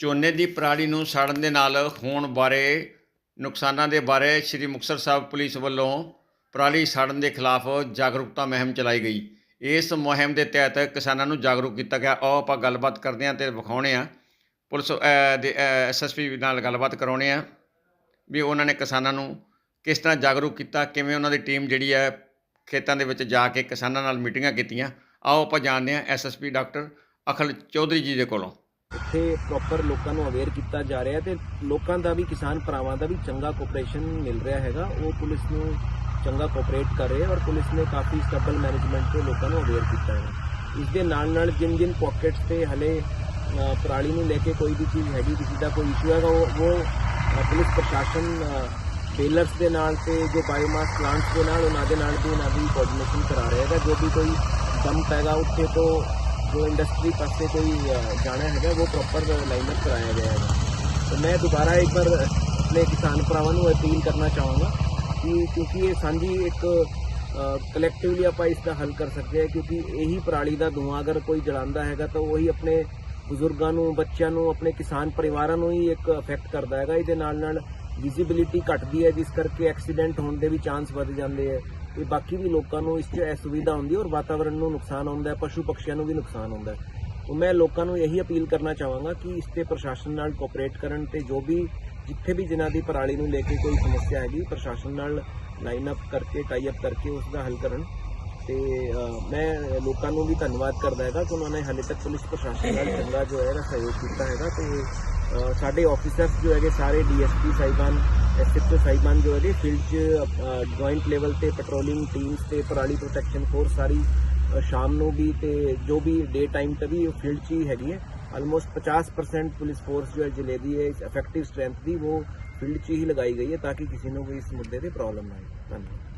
ਝੋਨੇ ਦੀ ਪਰਾਲੀ ਨੂੰ ਸਾੜਨ ਦੇ ਨਾਲ ਹੋਣ ਬਾਰੇ ਨੁਕਸਾਨਾਂ ਦੇ ਬਾਰੇ ਸ੍ਰੀ ਮੁਕਤਸਰ ਸਾਹਿਬ ਪੁਲਿਸ ਵੱਲੋਂ ਪਰਾਲੀ ਸਾੜਨ ਦੇ ਖਿਲਾਫ ਜਾਗਰੂਕਤਾ ਮੁਹਿੰਮ ਚਲਾਈ ਗਈ। ਇਸ ਮੁਹਿੰਮ ਦੇ ਤਹਿਤ ਕਿਸਾਨਾਂ ਨੂੰ ਜਾਗਰੂਕ ਕੀਤਾ ਗਿਆ। ਆਓ ਆਪਾਂ ਗੱਲਬਾਤ ਕਰਦੇ ਹਾਂ ਤੇ ਵਿਖਾਉਣੇ ਆ ਪੁਲਿਸ ਅ, ਦੇ ਐਸਐਸਪੀ ਨਾਲ ਗੱਲਬਾਤ ਕਰਾਉਣੇ ਆ ਵੀ ਉਹਨਾਂ ਨੇ ਕਿਸਾਨਾਂ ਨੂੰ ਕਿਸ ਤਰ੍ਹਾਂ ਜਾਗਰੂਕ ਕੀਤਾ ਕਿਵੇਂ ਉਹਨਾਂ ਦੀ ਟੀਮ ਜਿਹੜੀ ਹੈ ਖੇਤਾਂ ਦੇ ਵਿੱਚ ਜਾ ਕੇ ਕਿਸਾਨਾਂ ਨਾਲ ਮੀਟਿੰਗਾਂ ਕੀਤੀਆਂ। ਆਓ ਆਪਾਂ ਜਾਣਦੇ ਹਾਂ ਐਸਐਸਪੀ ਡਾਕਟਰ ਅਖਲ ਚੌਧਰੀ ਜੀ ਦੇ ਕੋਲੋਂ। ਇੱਥੇ ਪ੍ਰੋਪਰ ਲੋਕਾਂ ਨੂੰ ਅਵੇਅਰ ਕੀਤਾ ਜਾ ਰਿਹਾ ਤੇ ਲੋਕਾਂ ਦਾ ਵੀ, ਕਿਸਾਨ ਭਰਾਵਾਂ ਦਾ ਵੀ ਚੰਗਾ ਕੋਆਪਰੇਸ਼ਨ ਮਿਲ ਰਿਹਾ ਹੈਗਾ। ਉਹ ਪੁਲਿਸ ਨੂੰ ਚੰਗਾ ਕੋਆਪਰੇਟ ਕਰ ਰਹੇ ਔਰ ਪੁਲਿਸ ਨੇ ਕਾਫੀ ਸਟੇਬਲ ਮੈਨੇਜਮੈਂਟ ਤੋਂ ਲੋਕਾਂ ਨੂੰ ਅਵੇਅਰ ਕੀਤਾ ਹੈ ਇਸ ਦੇ ਨਾਲ ਨਾਲ ਜਿਨ ਜਿਨ ਪਾਕਟਸ ਤੇ ਹਲੇ ਪਰਾਲੀ ਨੂੰ ਲੈ ਕੇ ਕੋਈ ਵੀ ਚੀਜ਼ ਹੈਗੀ, ਕਿਸੇ ਦਾ ਕੋਈ ਇਸ਼ੂ ਹੈਗਾ, ਉਹ ਉਹ ਪੁਲਿਸ ਪ੍ਰਸ਼ਾਸਨ ਟੇਲਰਸ ਦੇ ਨਾਲ ਤੇ ਜੋ ਬਾਇਓਮਾਸ ਪਲਾਂਟਸ ਦੇ ਨਾਲ, ਉਹਨਾਂ ਦੇ ਨਾਲ ਵੀ ਉਹਨਾਂ ਦੀ ਕੋਆਰਡੀਨੇਸ਼ਨ ਕਰਾ ਰਿਹਾ ਹੈਗਾ। ਜੋ ਵੀ ਕੋਈ ਡੰਪ ਹੈਗਾ, ਉੱਥੇ ਤੋਂ ਜੋ ਇੰਡਸਟਰੀ ਪਾਸੇ ਕੋਈ ਜਾਣਾ ਹੈਗਾ, ਉਹ ਪ੍ਰੋਪਰ ਲਾਈਨਅਪ ਕਰਾਇਆ ਗਿਆ ਹੈ ਤੇ ਮੈਂ ਦੁਬਾਰਾ ਇੱਕ ਵਾਰ ਆਪਣੇ ਕਿਸਾਨ ਭਰਾਵਾਂ ਨੂੰ ਅਪੀਲ ਕਰਨਾ ਚਾਹਾਂਗਾ ਕਿ ਕਿਉਂਕਿ ਇਹ ਸਾਂਝੀ ਇੱਕ ਕਲੈਕਟਿਵਲੀ ਆਪਾਂ ਇਸ ਦਾ ਹੱਲ ਕਰ ਸਕਦੇ ਹਾਂ, ਕਿਉਂਕਿ ਇਹੀ ਪਰਾਲੀ ਦਾ ਧੂਆਂ ਅਗਰ ਕੋਈ ਜਲਾਉਂਦਾ ਹੈਗਾ, ਤਾਂ ਉਹੀ ਆਪਣੇ ਬਜ਼ੁਰਗਾਂ ਨੂੰ, ਬੱਚਿਆਂ ਨੂੰ, ਆਪਣੇ ਕਿਸਾਨ ਪਰਿਵਾਰਾਂ ਨੂੰ ਹੀ ਇੱਕ ਅਫੈਕਟ ਕਰਦਾ ਹੈਗਾ। ਇਹਦੇ ਨਾਲ ਨਾਲ ਵਿਜ਼ਿਬਿਲਿਟੀ ਘਟਦੀ ਹੈ, ਜਿਸ ਕਰਕੇ ਐਕਸੀਡੈਂਟ ਹੋਣ ਦੇ ਵੀ ਚਾਂਸ ਵੱਧ ਜਾਂਦੇ ਹੈ। ਤੇ ਬਾਕੀ ਵੀ ਲੋਕਾਂ ਨੂੰ ਇਸ 'ਚ ਅਸੁਵਿਧਾ ਹੁੰਦੀ ਹੈ ਔਰ ਵਾਤਾਵਰਣ ਨੂੰ ਨੁਕਸਾਨ ਹੁੰਦਾ ਹੈ, ਪਸ਼ੂ ਪਕਸ਼ੀਆਂ ਨੂੰ ਵੀ ਨੁਕਸਾਨ ਹੁੰਦਾ ਹੈ। तो मैं ਲੋਕਾਂ ਨੂੰ ਇਹੀ ਅਪੀਲ ਕਰਨਾ ਚਾਹਾਂਗਾ ਕਿ ਇਸ ਤੇ ਪ੍ਰਸ਼ਾਸਨ ਨਾਲ ਕੋਆਪਰੇਟ ਕਰਨ ਤੇ ਜੋ ਵੀ ਜਿੱਥੇ ਵੀ ਜਿਨ੍ਹਾਂ ਦੀ ਪਰਾਲੀ ਨੂੰ ਲੈ ਕੇ ਕੋਈ ਸਮੱਸਿਆ ਹੈਗੀ, ਪ੍ਰਸ਼ਾਸਨ ਨਾਲ ਲਾਈਨ ਅਪ ਕਰਕੇ ਟਾਈ ਅਪ ਕਰਕੇ ਉਸ ਦਾ ਹੱਲ ਕਰਨ। ਤੇ ਮੈਂ ਲੋਕਾਂ ਨੂੰ ਵੀ ਧੰਨਵਾਦ ਕਰਦਾ ਹੈਗਾ ਕਿ ਉਹਨਾਂ ਨੇ ਹਾਲੇ ਤੱਕ ਪੁਲਿਸ ਪ੍ਰਸ਼ਾਸਨ ਨਾਲ ਚੰਗਾ ਜੋ ਹੈ ਨਾ ਸਹਿਯੋਗ ਕੀਤਾ ਹੈਗਾ ਤੇ ਸਾਡੇ ਆਫੀਸਰਸ ਜੋ ਹੈਗੇ ਸਾਰੇ ਡੀਐਸਪੀ ਸਾਹਿਬਾਨ ਐਸਐਚਓ ਸਾਹਿਬਾਨ ਜੋ ਹੈਗੇ ਫੀਲਡ 'ਚ ਜੁਆਇੰਟ ਲੈਵਲ ਤੇ ਪੈਟਰੋਲਿੰਗ ਟੀਮਸ ਤੇ ਪਰਾਲੀ ਪ੍ਰੋਟੈਕਸ਼ਨ ਫੋਰਸ ਸਾਰੀ ਸ਼ਾਮ ਨੂੰ ਵੀ ਤੇ ਜੋ ਵੀ ਡੇ ਟਾਈਮ ਤੇ ਵੀ ਫੀਲਡ 'ਚ ਹੀ ਹੈਗੀ ਹੈ। ਆਲਮੋਸਟ 50% ਪੁਲਿਸ ਫੋਰਸ ਜੋ ਹੈ ਜ਼ਿਲ੍ਹੇ ਦੀ ਹੈ, ਇਸ ਇਫੈਕਟਿਵ ਸਟਰੈਂਥ ਦੀ ਉਹ ਫੀਲਡ 'ਚ ਹੀ ਲਗਾਈ ਗਈ ਹੈ ਤਾਂ ਕਿ ਕਿਸੇ ਨੂੰ ਕੋਈ ਇਸ ਮੁੱਦੇ ਤੇ ਪ੍ਰੋਬਲਮ ਨਾ ਆਏ। ਧੰਨਵਾਦ।